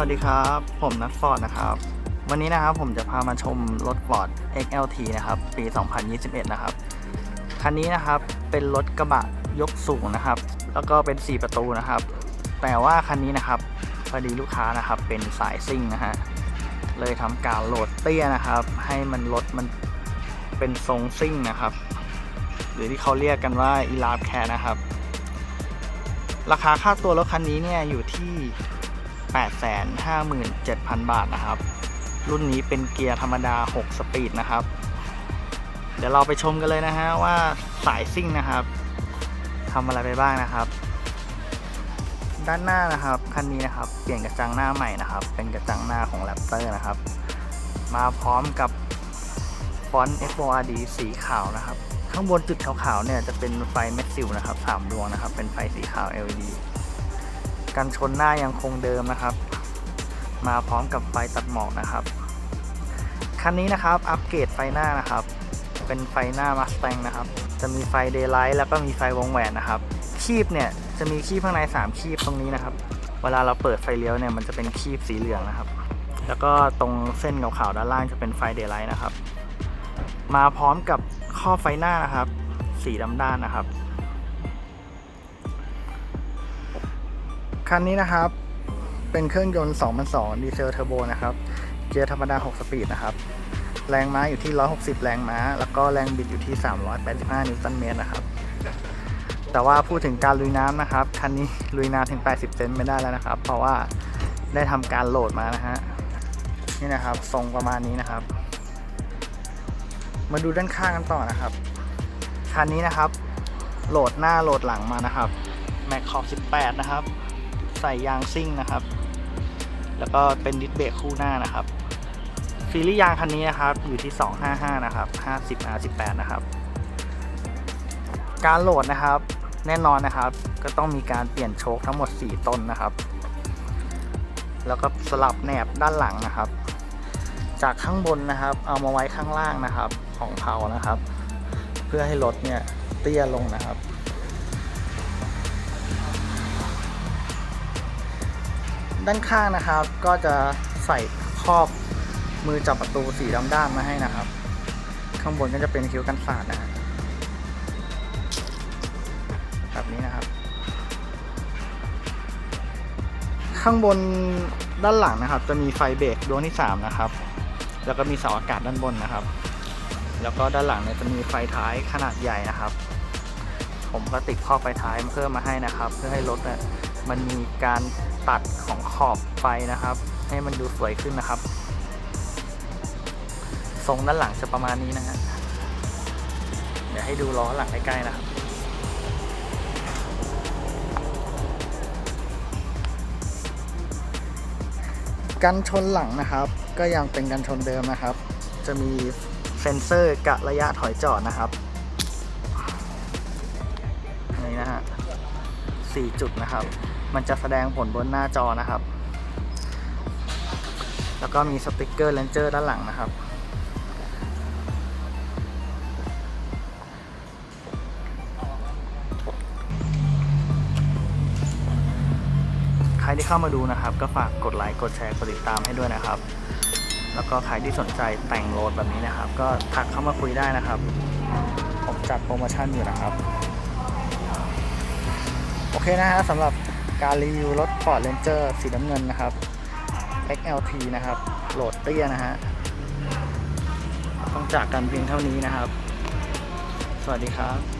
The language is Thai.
วัสดีครับ ผมนัทฟอร์ดนะครับ วันนี้นะครับผมจะพามาชมรถ Ford XLT นะครับ ปี 2021 นะครับ คันนี้นะครับเป็นรถกระบะยกสูงนะครับ แล้วก็เป็น 4 ประตูนะครับ แต่ว่าคันนี้นะครับพอดีลูกค้านะครับเป็นสายซิ่งนะฮะ เลยทำการโหลดเตี้ยนะครับ ให้มันรถมันเป็นทรงซิ่งนะครับ หรือที่เขาเรียกกันว่าอีลาบแคนะครับ ราคาค่าตัวรถคันนี้เนี่ยอยู่ที่ 857,000 บาทนะครับ รุ่นนี้เป็นเกียร์ธรรมดา 6 สปีดนะครับ เดี๋ยวเราไปชมกันเลยนะฮะว่าสายซิ่งนะครับทำอะไรไปบ้างนะครับ ด้านหน้านะครับคันนี้นะครับ เปลี่ยนกระจังหน้าใหม่นะครับ เป็นกระจังหน้าของ Raptor นะครับ มาพร้อมกับฟอนต์ FORD สีขาวนะครับ ข้างบนจุดขาวๆเนี่ยจะเป็นไฟเม็ดซิลนะครับสามดวงนะครับ เป็นไฟสีขาว LED กันชนหน้ายังคงเดิมนะครับ มาพร้อมกับไฟตัดหมอกนะครับ คันนี้นะครับอัปเกรดไฟหน้านะครับ เป็นไฟหน้า Mustang นะครับ จะมีไฟ Daylight แล้วก็มีไฟวงแหวนนะครับ คีบเนี่ยจะมีคีบข้างใน 3 คีบตรงนี้นะครับ เวลาเราเปิดไฟเลี้ยวเนี่ยมันจะเป็นคีบสีเหลืองนะครับ แล้วก็ตรงเส้นขาวๆด้านล่างจะเป็นไฟ Daylight นะครับ มาพร้อมกับข้อไฟหน้านะครับ สีดำด้านนะครับ คันนี้นะครับ เป็นเครื่องยนต์2002ดีเซลเทอร์โบนะครับ เกียร์ธรรมดา 6 สปีดนะครับ แรงม้าอยู่ที่ 160 แรงม้า แล้วก็แรงบิดอยู่ที่ 385 นิวตันเมตรนะครับ แต่ว่าพูดถึงการลุยน้ำนะครับ คันนี้ลุยน้ำถึง 80 เซนไม่ได้แล้วนะครับ เพราะว่าได้ทำการโหลดมานะฮะ นี่นะครับ ทรงประมาณนี้นะครับ มาดูด้านข้างกันต่อนะครับ คันนี้นะครับ โหลดหน้าโหลดหลังมานะครับ แม็กขอบ18 นะครับ ใส่ยางซิ่งนะครับ แล้วก็เป็นดิสเบรกคู่หน้านะครับซีรีส์ยางคันนี้นะครับอยู่ที่ 255 นะครับ 50 R18 นะครับ การโหลดนะครับแน่นอนนะครับ ก็ต้องมีการเปลี่ยนโชคทั้งหมด 4 ต้นนะครับ แล้วก็สลับแหนบด้านหลังนะครับ จากข้างบนนะครับ เอามาไว้ข้างล่างนะครับของเพานะครับ เพื่อให้รถเนี่ยเตี้ยลงนะครับ ด้านข้างนะครับก็จะใส่ครอบมือจับประตูสีดำด้านมาให้นะครับ ข้างบนก็จะเป็นคิ้วกันสาดนะแบบนี้นะครับ ข้างบนด้านหลังนะครับ จะมีไฟเบรกดวงที่ 3 นะครับ แล้วก็มีเสาอากาศด้านบนนะครับ แล้วก็ด้านหลังเนี่ยจะมีไฟท้ายขนาดใหญ่นะครับ ผมก็ติดข้อบไฟท้ายเพิ่มมาให้นะครับ เพื่อให้รถเนี่ยมันมีการตัดของขอบไฟนะครับ ให้มันดูสวยขึ้นนะครับ ทรงด้านหลังจะประมาณนี้นะฮะเดี๋ยวให้ดูล้อหลังใกล้ๆนะครับกันชนหลังนะครับ ก็ยังเป็นกันชนเดิมนะครับ จะมีเซ็นเซอร์กะระยะถอยจอดนะครับนี่นะฮะสี่จุดนะครับ มันจะแสดงผลบนหน้าจอนะครับ แล้วก็มีสติกเกอร์เลนเจอร์ด้านหลังนะครับ ใครที่เข้ามาดูนะครับ ก็ฝากกดไลค์กดแชร์กดติดตามให้ด้วยนะครับ แล้วก็ใครที่สนใจแต่งรถแบบนี้นะครับ ก็ทักเข้ามาคุยได้นะครับ ผมจัดโปรโมชั่นอยู่นะครับ โอเคนะฮะสำหรับ การรีวิวรถ Ford Ranger สีน้ำเงินนะครับ XLT นะครับ โหลดเตี้ยนะฮะ ต้องจากกันเพียงเท่านี้นะครับ สวัสดีครับ